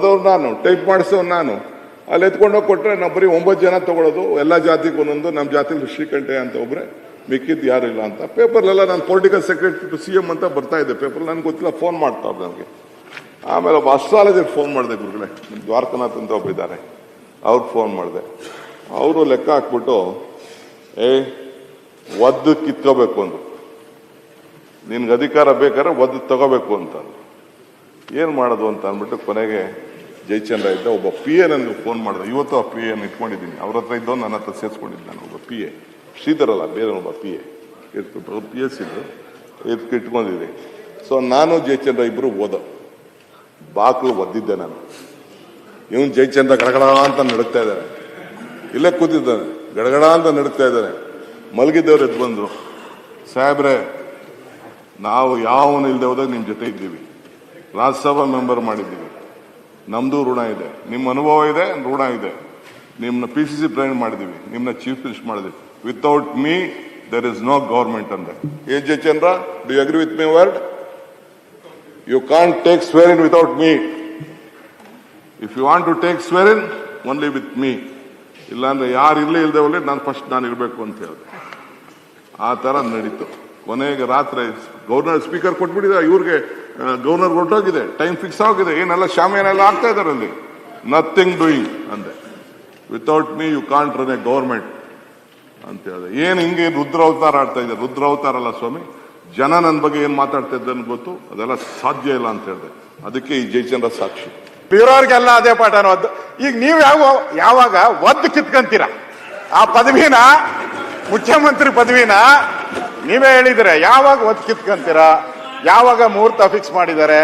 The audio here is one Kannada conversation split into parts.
ಬರ್ದವ್ರು ನಾನು ಟೈಪ್ ಮಾಡಿಸೋರು ನಾನು. ಅಲ್ಲಿ ಎತ್ಕೊಂಡೋಗಿ ಕೊಟ್ಟರೆ ನಾವು ಬರೀ ಒಂಬತ್ತು ಜನ ತಗೊಳ್ಳೋದು ಎಲ್ಲ ಜಾತಿಗೂ ಒಂದೊಂದು ನಮ್ಮ ಜಾತಿಲಿ ಶ್ರೀಕಂಠೆ ಅಂತ ಒಬ್ರೆ ಮಿಕ್ಕಿದ್ದು ಇಲ್ಲ ಅಂತ. ಪೇಪರ್ಲೆಲ್ಲ ನಾನು political secretary to C M ಅಂತ ಬರ್ತಾ ಇದ್ದೆ ಪೇಪರ್ ನನಗೆ ಗೊತ್ತಿಲ್ಲ ಫೋನ್ ಮಾಡ್ತಾರೆ ನನಗೆ ಆಮೇಲೆ ಒಬ್ಬ ಅಸ್ಟ್ರಾಲಜಿಗೆ ಫೋನ್ ಮಾಡಿದೆ ಗುರುಗಳೇ ದ್ವಾರಕನಾಥ್ ಅಂತ ಒಬ್ಬ ಇದ್ದಾರೆ ಅವ್ರಿಗೆ ಫೋನ್ ಮಾಡಿದೆ. ಅವರು ಲೆಕ್ಕ ಹಾಕ್ಬಿಟ್ಟು, ಏ, ಒದ್ದು ಕಿತ್ಕೋಬೇಕು ಅಂತ ನಿನ್ಗೆ ಅಧಿಕಾರ ಬೇಕಾದ್ರೆ ಒದ್ದು ತಗೋಬೇಕು ಅಂತ ಏನು ಮಾಡೋದು ಅಂತ ಅಂದ್ಬಿಟ್ಟು ಕೊನೆಗೆ ಜಯಚಂದ್ರ ಇದ್ದ ಒಬ್ಬ ಪಿ ಎ ನನಗೆ ಫೋನ್ ಮಾಡಿದ್ರು. ಇವತ್ತು ಆ ಪಿ ಎನ್ ಇಟ್ಕೊಂಡಿದ್ದೀನಿ. ಅವ್ರ ಹತ್ರ ಇದ್ದವ್ ನನ್ನ ಹತ್ರ ಸೇರಿಸ್ಕೊಂಡಿದ್ದೆ ನಾನು ಒಬ್ಬ ಪಿ ಎ ಶ್ರೀಧರಲ್ಲ ಬೇರೆ ಒಬ್ಬ ಪಿ ಎ ಇರ್ತಿದ್ರು ಪಿ ಎಸ್ ಇದ್ರು ಇದಕ್ಕೆ ಇಟ್ಕೊಂಡಿದ್ದೀನಿ. ಸೊ ನಾನು ಜಯಚಂದ್ರ ಇಬ್ಬರು ಓದ ಬಾಕ್ಲು ಒದ್ದಿದ್ದೆ ನಾನು. ಇವನು ಜಯಚಂದ್ರ ಗಡಗಡ ಅಂತ ನಡುತ್ತಾ ಇದ್ದಾರೆ ಇಲ್ಲೇ ಕೂತಿದ್ದಾನೆ. ಗಡಗಡ ಅಂತ ನಡುತ್ತಾ ಇದ್ದಾರೆ ಮಲಗಿದ್ದವ್ರು ಎದ್ದು ಬಂದರು. ಸಾಹೇಬ್ರೆ, ನಾವು ಯಾವನು ಇಲ್ಲದೆ ಹೋದಾಗ ನಿಮ್ಮ ಜೊತೆ ಇದ್ದೀವಿ. ರಾಜ್ಯಸಭಾ ಮೆಂಬರ್ ಮಾಡಿದ್ದೀವಿ. ನಮ್ದು ಋಣ ಇದೆ. ನಿಮ್ಮ ಅನುಭವ ಇದೆ, ಋಣ ಇದೆ. ನಿಮ್ಮನ್ನ ಪಿ ಸಿ ಸಿ ಪ್ಲಾನ್ ಮಾಡಿದೀವಿ. ನಿಮ್ಮನ್ನ ಚೀಫ್ ಮಿನಿಸ್ಟರ್ ಮಾಡಿದೀವಿ. Without me there is no ಅಂದರೆ ಎ ಏನ್ Jayachandra do agree with my word you can't take swear in without me if you want to take swear in only with me ಇಲ್ಲಾಂದ್ರೆ ಯಾರು ಇಲ್ಲೇ ಇಲ್ಲದೆ ನಾನು ಫಸ್ಟ್ ನಾನು ಇರಬೇಕು ಅಂತ ಹೇಳಿದೆ. ಆ ತರ ನಡೀತು. ಕೊನೆಗೆ ರಾತ್ರಿ ಗವರ್ನರ್ ಸ್ಪೀಕರ್ ಕೊಟ್ಬಿಟ್ಟಿದ್ದಾರೆ ಇವ್ರಿಗೆ ಗವರ್ನರ್ ಹೊರಟೋಗಿದೆ, ಟೈಮ್ ಫಿಕ್ಸ್ ಆಗಿದೆ, ಏನೆಲ್ಲ ಶಾಮಿಯಾನೆಲ್ಲ ಆಗ್ತಾ ಇದಾರೆ ಅಲ್ಲಿ? ನಥಿಂಗ್ ಡೂಯಿಂಗ್ ಅಂದೆ. Without me you can't run a government ಅಂತ ಹೇಳಿದೆ. ಏನ್ ಹಿಂಗೆ ರುದ್ರ ಅವತಾರ ಆಡ್ತಾ ಇದೆ? ರುದ್ರ ಅವತಾರ ಅಲ್ಲ ಸ್ವಾಮಿ, ಜನ ನನ್ನ ಬಗ್ಗೆ ಏನ್ ಮಾತಾಡ್ತಾ ಇದ್ದಾನೆ ಗೊತ್ತು? ಅದೆಲ್ಲ ಸಾಧ್ಯ ಇಲ್ಲ ಅಂತ ಹೇಳಿದೆ. ಅದಕ್ಕೆ ಈ ಜಯಚಂದ್ರ ಸಾಕ್ಷಿ. ಇರೋರ್ಗೆಲ್ಲ ಅದೇ ಪಾಠ ಅನ್ನೋದು ಈಗ ನೀವು ಯಾವ, ಯಾವಾಗ ಒದ್ದು ಕಿತ್ಕಂತೀರಾ? ಆ ಪದವಿನ, ಮುಖ್ಯಮಂತ್ರಿ ಪದವಿನ ನೀವೇ ಹೇಳಿದ್ರೆ ಯಾವಾಗ ಒದ್ದು ಕಿತ್ಕಂತೀರ? ಯಾವಾಗ ಮುಹೂರ್ತ ಫಿಕ್ಸ್ ಮಾಡಿದ್ದಾರೆ?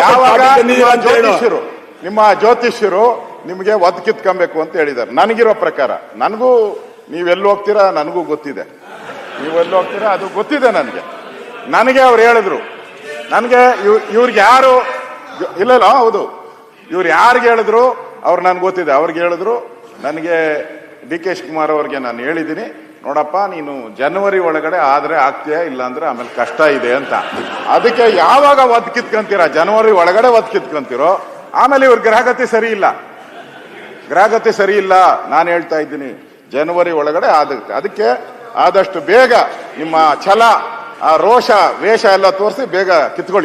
ಯಾವಾಗ ನಿಮ್ಮ ಜ್ಯೋತಿಷ್ಯರು ನಿಮ್ಮ ಜ್ಯೋತಿಷ್ಯರು ನಿಮಗೆ ಒದ್ದು ಕಿತ್ಕೊಬೇಕು ಅಂತ ಹೇಳಿದ್ದಾರೆ. ನನಗಿರೋ ಪ್ರಕಾರ ನನಗೂ ನೀವೆಲ್ಲಿ ಹೋಗ್ತೀರಾ ನನಗೂ ಗೊತ್ತಿದೆ. ನೀವೆಲ್ಲಿ ಹೋಗ್ತೀರಾ ಅದು ಗೊತ್ತಿದೆ ನನಗೆ. ನನಗೆ ಅವ್ರು ಹೇಳಿದ್ರು. ನನಗೆ ಇವ್ರಿಗೆ ಯಾರು ಇಲ್ಲಲ್ಲ ಇಲ್ಲ ಹೌದು. ಇವ್ರು ಯಾರಿಗೆ ಹೇಳಿದ್ರು ಅವ್ರು ನನ್ಗೆ ಗೊತ್ತಿದೆ. ಅವ್ರಿಗೆ ಹೇಳಿದ್ರು ನನಗೆ ಡಿ ಕೆ ಶಿವಕುಮಾರ್ ಅವ್ರಿಗೆ ನಾನು ಹೇಳಿದ್ದೀನಿ. ನೋಡಪ್ಪ, ನೀನು ಜನವರಿ ಒಳಗಡೆ ಆದ್ರೆ ಆಗ್ತೀಯಾ ಇಲ್ಲ ಅಂದ್ರೆ ಆಮೇಲೆ ಕಷ್ಟ ಇದೆ ಅಂತ. ಅದಕ್ಕೆ ಯಾವಾಗ ಒದ್ ಕಿತ್ಕೊಂತೀರ ಜನವರಿ ಒಳಗಡೆ ಒದ್ ಕಿತ್ಕೊಂತೀರೋ ಆಮೇಲೆ ಇವ್ರ ಗ್ರಹಗತಿ ಸರಿ ಇಲ್ಲ. ಗ್ರಹಗತಿ ಸರಿ ಇಲ್ಲ, ನಾನು ಹೇಳ್ತಾ ಇದ್ದೀನಿ. ಜನವರಿ ಒಳಗಡೆ ಆದಕ್ಕೆ ಅದಕ್ಕೆ ಆದಷ್ಟು ಬೇಗ ನಿಮ್ಮ ಛಲ, ಆ ರೋಷ, ವೇಷ ಎಲ್ಲ ತೋರಿಸಿ ಬೇಗ ಕಿತ್ಕೊಳ್ಳಿ.